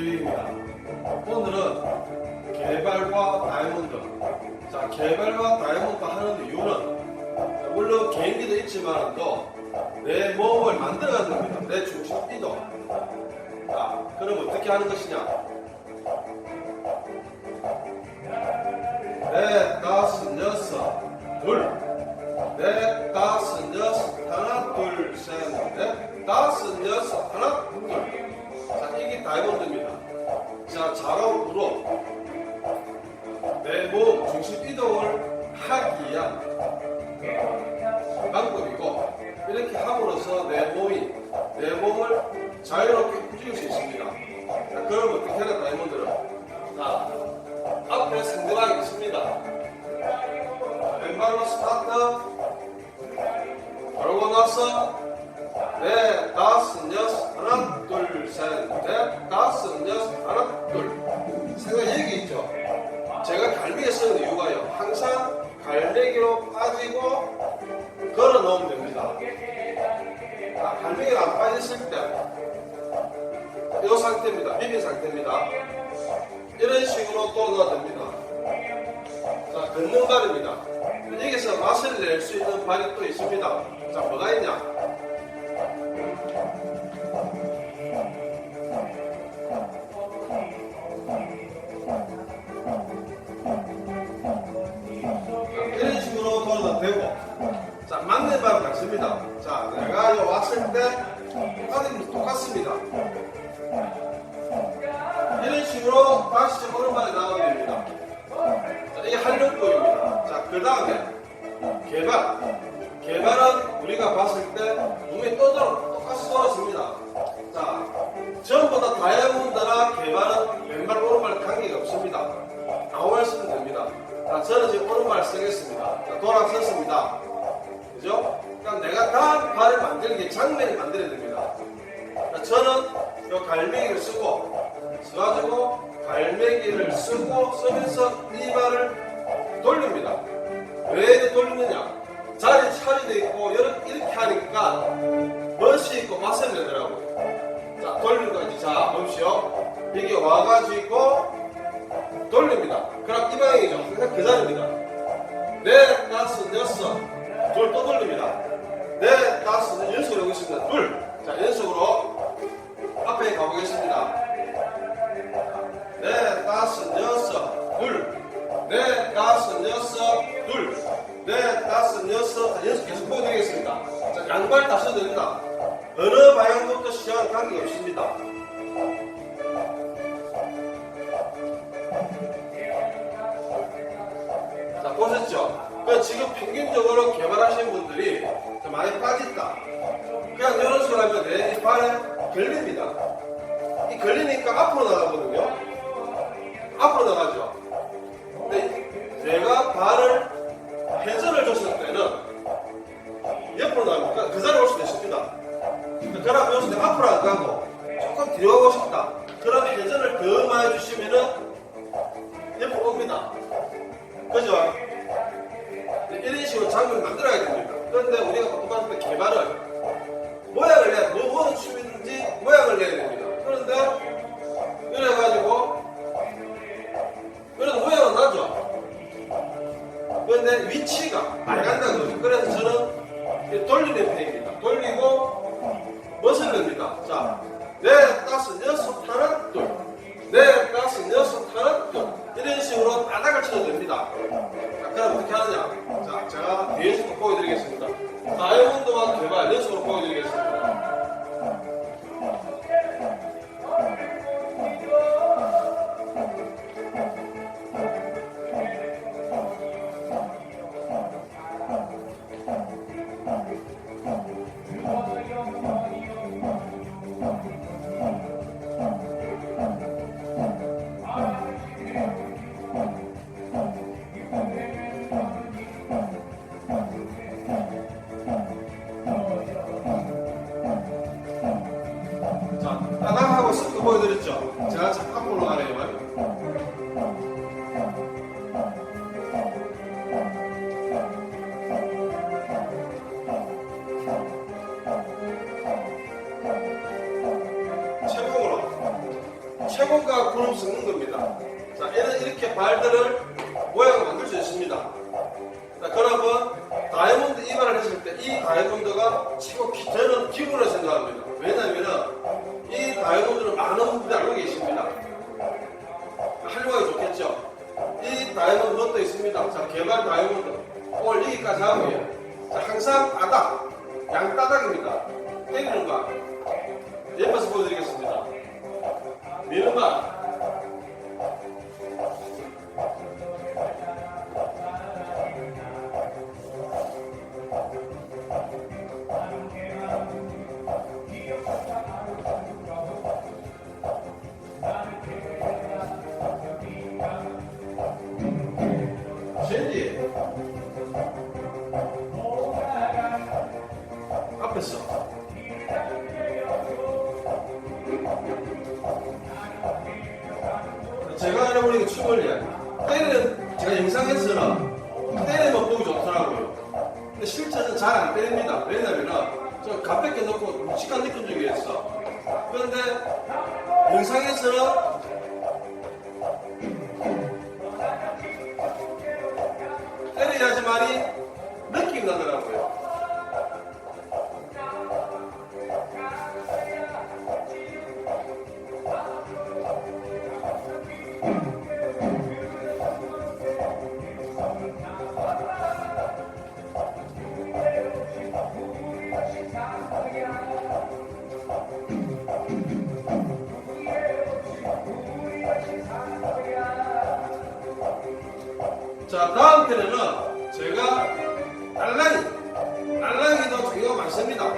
드립니다. 오늘은 개발과 다이아몬드. 자, 개발과 다이아몬드 하는 이유는 물론 개인기도 있지만 또 내 몸을 됩니다. 내 중심이도. 자, 그럼 어떻게 하는 것이냐? 넷, 다섯, 여섯, 둘. 넷, 다섯, 자, 좌우로 내 몸 중심 이동을 하기 위한 방법이고, 이렇게 함으로써 내 몸이, 내 몸을 자유롭게 움직일 수 있습니다. 자, 그럼 어떻게 하나 다이아몬드를? 자, 앞에 상대방이 있습니다. 왼발로 스타트. 그러고 나서 네, 다섯, 여섯, 하나, 둘, 셋, 넷, 다섯, 여섯, 하나, 있죠? 제가 갈매기 쓰는 이유가요. 항상 갈매기로 빠지고 걸어 놓으면 됩니다. 아, 갈매기가 안 빠졌을 때, 이 상태입니다. 비빈 상태입니다. 이런 식으로 또 넣어야 됩니다. 자, 걷는 발입니다. 여기서 맛을 낼 수 있는 발이 또 있습니다. 자, 뭐가 있냐? 같습니다. 자 내가 여 왔을 때 똑같은 똑같습니다. 이런 식으로 다시 오른발이 나오게 됩니다. 자 이게 활력법입니다. 자 그 다음에 개발. 개발은 우리가 봤을 때 몸이 떠들어 똑같이 떨어집니다. 자 전부 다 다이아몬드나 개발은 왼발 오른발 관계가 없습니다. 아무나 쓰면 됩니다. 자, 저는 지금 오른발 쓰겠습니다. 자, 돌아섰습니다. 그러니까 내가 다음 발을 만드는 게 장면을 만들어야 됩니다. 자, 저는 이 갈매기를 쓰고, 써가지고 갈매기를 쓰고, 쓰면서 이 발을 돌립니다. 왜 돌리느냐? 자리 차리도 있고, 이렇게, 하니까 멋이 있고 맛을 내더라고요. 자, 돌리는 거지. 자, 보십시오. 이게 와가지고, 돌립니다. 그럼 이 방향이죠. 항상 그 자리입니다. 네, 다섯, 여섯, 둘또 돌립니다. 네, 다섯, 연속으로 하겠습니다. 둘. 자, 연속으로 앞에 가보겠습니다. 네, 다섯, 여섯, 둘. 네, 다섯, 여섯, 둘. 네, 다섯, 여섯, 자, 연속 계속 보여드리겠습니다. 자, 양발 다 써도 됩니다. 어느 방향부터 시작은 관계가 없습니다. 자, 보셨죠? 그 지금 평균적으로 개발하신 분들이 좀 많이 빠졌다. 그냥 이런 식으로 하면 내 발에 걸립니다. 이 걸리니까 앞으로 나가거든요. 앞으로 나가죠. 근데 내가 발을 회전을 줬을 때는 옆으로 나가니까 그 자리에 올 수도 있습니다. 그러면 여기서 내가 앞으로 안 가고 조금 뒤로 가고 싶다. 그럼 회전을 더 많이 주시면은 옆으로 옵니다. 그죠? 이런 식으로 장면을 만들어야 됩니다. 그런데 우리가 때개 발을 모양을 내야, 뭐, 뭐는 춤인지 모양을 내야 됩니다. 그런데, 이래 가지고, 그래도 모양은 나죠? 그런데 위치가 안 간다는 거죠. 그래서 저는 이 돌리는 편입니다. 돌리고, 멋을 냅니다. 자, 네, 다섯, 여섯, 하나, 둘. 네, 다섯, 여섯, 하나, 둘. 이런 식으로 따닥을 쳐도 됩니다. 자, 그럼 어떻게 하느냐? 자, 제가 뒤에서 또 보여드리겠습니다. 자, 이렇게 발들을 모양을 만들 수 있습니다. 자, 그러면 다이아몬드 이발을 했을 때 이 다이아몬드가 최고 기, 저는 기분을 생각합니다. 왜냐하면 이 다이아몬드를 많은 분들이 알고 계십니다. 활용하기 좋겠죠. 이 다이아몬드 롯도 있습니다. 자, 개발 다이아몬드. 오늘 여기까지 하고요. 자, 항상 따닥, 양따닥입니다. 때리는 거. 옆에서 보여드리겠습니다. 미는 거. 알아보니까 춤을 해. 때리는, 제가 영상에서는 때리면 보기 좋더라고요. 근데 실제는 잘 안 때립니다. 왜냐면은, 저 가볍게 넣고 묵직한 느낌 적이 있어. 그런데, 영상에서는 때려야지만이 느낌이 나더라고요. 자, 다음 편에는 제가 딸랑이, 딸랑이도 종류가 많습니다.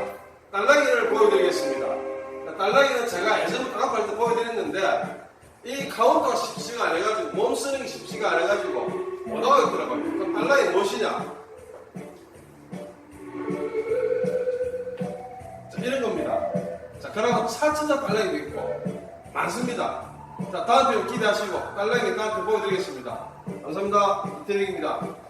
딸랑이를 보여드리겠습니다. 자, 딸랑이는 제가 예전부터 아까 때 보여드렸는데, 이 카운터가 쉽지가 않아가지고, 몸 쓰는 게 쉽지가 않아가지고, 못 하겠더라고요. 그럼 딸랑이 무엇이냐? 자, 이런 겁니다. 자, 그러고 4천자 딸랑이도 있고, 많습니다. 자, 다음 편 기대하시고, 딸랑이 다음 편 보여드리겠습니다. 감사합니다. 이태릭입니다.